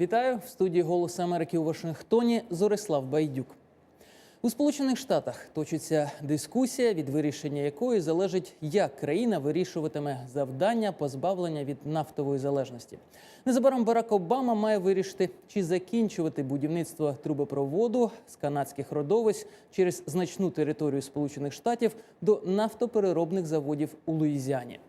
Вітаю в студії Голос Америки у Вашингтоні. Зорислав Байдюк. У Сполучених Штатах точиться дискусія, від вирішення якої залежить, як країна вирішуватиме завдання позбавлення від нафтової залежності. Незабаром Барак Обама має вирішити, чи закінчувати будівництво трубопроводу з канадських родовищ через значну територію Сполучених Штатів до нафтопереробних заводів у Луїзіані.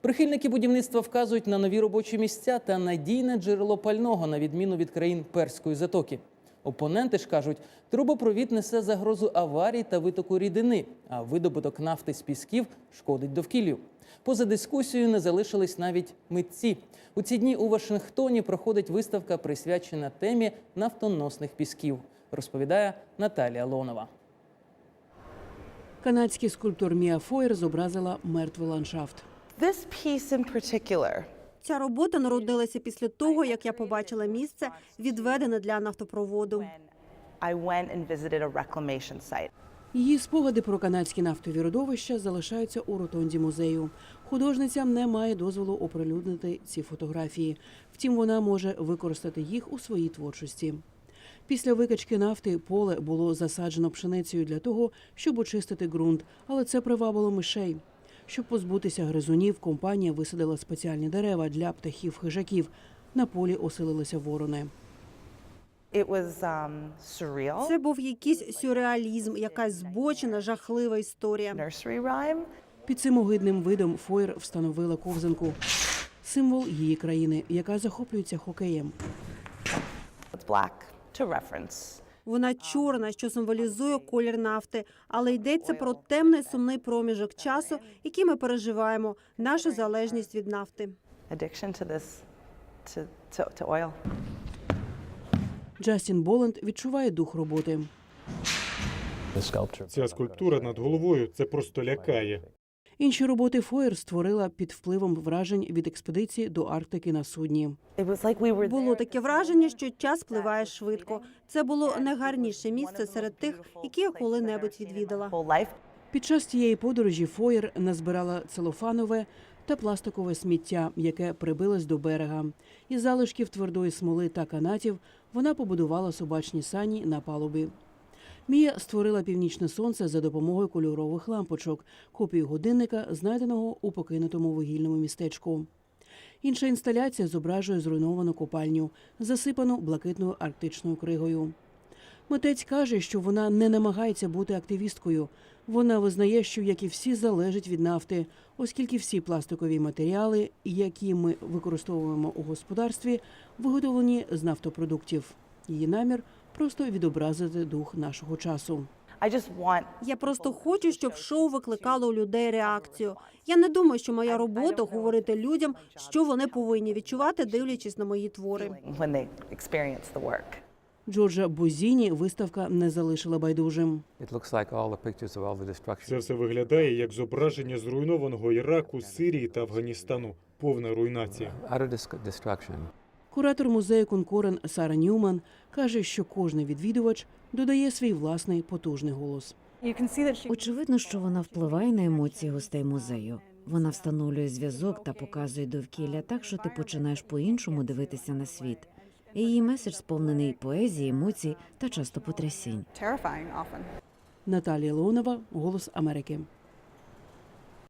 Прихильники будівництва вказують на нові робочі місця та надійне джерело пального на відміну від країн перської затоки. Опоненти ж кажуть, трубопровід несе загрозу аварій та витоку рідини, а видобуток нафти з пісків шкодить довкіллю. Поза дискусією не залишились навіть митці. У ці дні у Вашингтоні проходить виставка, присвячена темі нафтоносних пісків. Розповідає Наталія Лонова. Канадський скульптор Міа Фойер зобразила мертвий ландшафт. This piece in particular Ця робота народилася після того, як я побачила місце, відведене для нафтопроводу. I went and visited a reclamation site. Її спогади про канадські нафтові родовища залишаються у ротонді музею. Художниця не має дозволу оприлюднити ці фотографії. Втім, вона може використати їх у своїй творчості. Після викачки нафти поле було засаджено пшеницею для того, щоб очистити ґрунт, але це привабило мишей. Щоб позбутися гризунів, компанія висадила спеціальні дерева для птахів-хижаків. На полі оселилися ворони. Um, Це був якийсь сюрреалізм, якась збочена, жахлива історія. Під цим огидним видом Фойер встановила ковзанку. Символ її країни, яка захоплюється хокеєм. Вона чорна, що символізує колір нафти, але йдеться про темний сумний проміжок часу, який ми переживаємо, нашу залежність від нафти. Addiction to this, to, to, to oil. Джастін Боланд відчуває дух роботи. Ця скульптура над головою це просто лякає. Інші роботи Фойер створила під впливом вражень від експедиції до Арктики на судні. Було таке враження, що час пливає швидко. Це було найгарніше місце серед тих, які я коли-небудь відвідала. Під час цієї подорожі Фойер назбирала целофанове та пластикове сміття, яке прибилось до берега. Із залишків твердої смоли та канатів вона побудувала собачні сані на палубі. Мія створила північне сонце за допомогою кольорових лампочок, копію годинника, знайденого у покинутому вугільному містечку. Інша інсталяція зображує зруйновану копальню, засипану блакитною арктичною кригою. Митець каже, що вона не намагається бути активісткою. Вона визнає, що як і всі залежить від нафти, оскільки всі пластикові матеріали, які ми використовуємо у господарстві, виготовлені з нафтопродуктів. Її намір просто відобразити дух нашого часу. Я просто хочу, щоб шоу викликало у людей реакцію. Я не думаю, що моя робота говорити людям, що вони повинні відчувати, дивлячись на мої твори. Джорджа Бузіні виставка не залишила байдужим. Це все виглядає як зображення зруйнованого Іраку, Сирії та Афганістану. Повна руйнація. Куратор музею Конкорен Сара Ньюман каже, що кожний відвідувач додає свій власний потужний голос. Очевидно, що вона впливає на емоції гостей музею. Вона встановлює зв'язок та показує довкілля так, що ти починаєш по-іншому дивитися на світ. Її меседж сповнений поезії, емоцій та часто потрясінь. Наталія Леонова, Голос Америки.